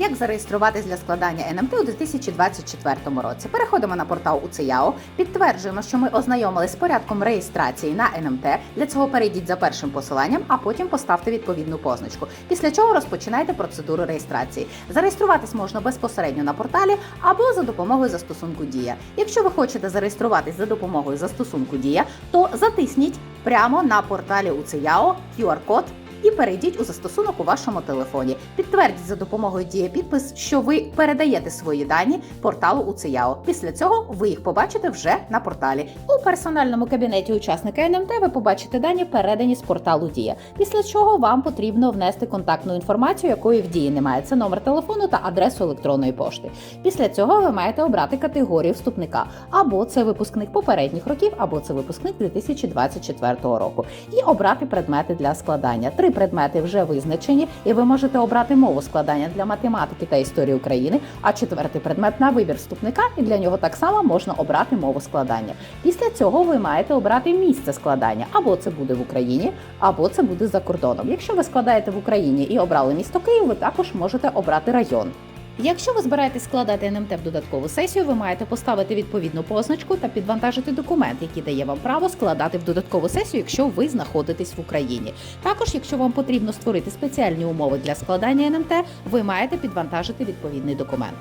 Як зареєструватись для складання НМТ у 2024 році? Переходимо на портал УЦЯО, підтверджуємо, що ми ознайомились з порядком реєстрації на НМТ. Для цього перейдіть за першим посиланням, а потім поставте відповідну позначку. Після чого розпочинайте процедуру реєстрації. Зареєструватись можна безпосередньо на порталі або за допомогою застосунку Дія. Якщо ви хочете зареєструватись за допомогою застосунку Дія, то затисніть прямо на порталі УЦЯО QR-код і перейдіть у застосунок у вашому телефоні. Підтвердіть за допомогою дія підпис, що ви передаєте свої дані порталу УЦЯО. Після цього ви їх побачите вже на порталі. У персональному кабінеті учасника НМТ ви побачите дані, передані з порталу Дія. Після чого вам потрібно внести контактну інформацію, якої в дії немає. Це номер телефону та адресу електронної пошти. Після цього ви маєте обрати категорію вступника, або це випускник попередніх років, або це випускник 2024 року, і обрати предмети для складання. Предмети вже визначені, і ви можете обрати мову складання для математики та історії України. А четвертий предмет на вибір вступника, і для нього так само можна обрати мову складання. Після цього ви маєте обрати місце складання, або це буде в Україні, або це буде за кордоном. Якщо ви складаєте в Україні і обрали місто Київ, ви також можете обрати район. Якщо ви збираєтесь складати НМТ в додаткову сесію, ви маєте поставити відповідну позначку та підвантажити документ, який дає вам право складати в додаткову сесію, якщо ви знаходитесь в Україні. Також, якщо вам потрібно створити спеціальні умови для складання НМТ, ви маєте підвантажити відповідний документ.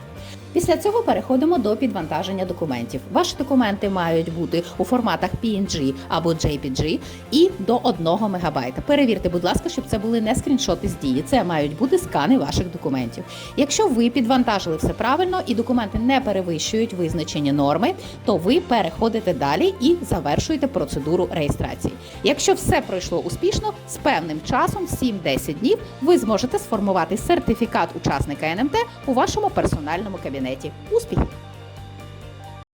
Після цього переходимо до підвантаження документів. Ваші документи мають бути у форматах PNG або JPG і до 1 МБ. Перевірте, будь ласка, щоб це були не скріншоти з дії. Це мають бути скани ваших документів. Якщо ви підвантажили все правильно і документи не перевищують визначені норми, то ви переходите далі і завершуєте процедуру реєстрації. Якщо все пройшло успішно, з певним часом, 7-10 днів, ви зможете сформувати сертифікат учасника НМТ у вашому персональному кабінеті. Успіхів!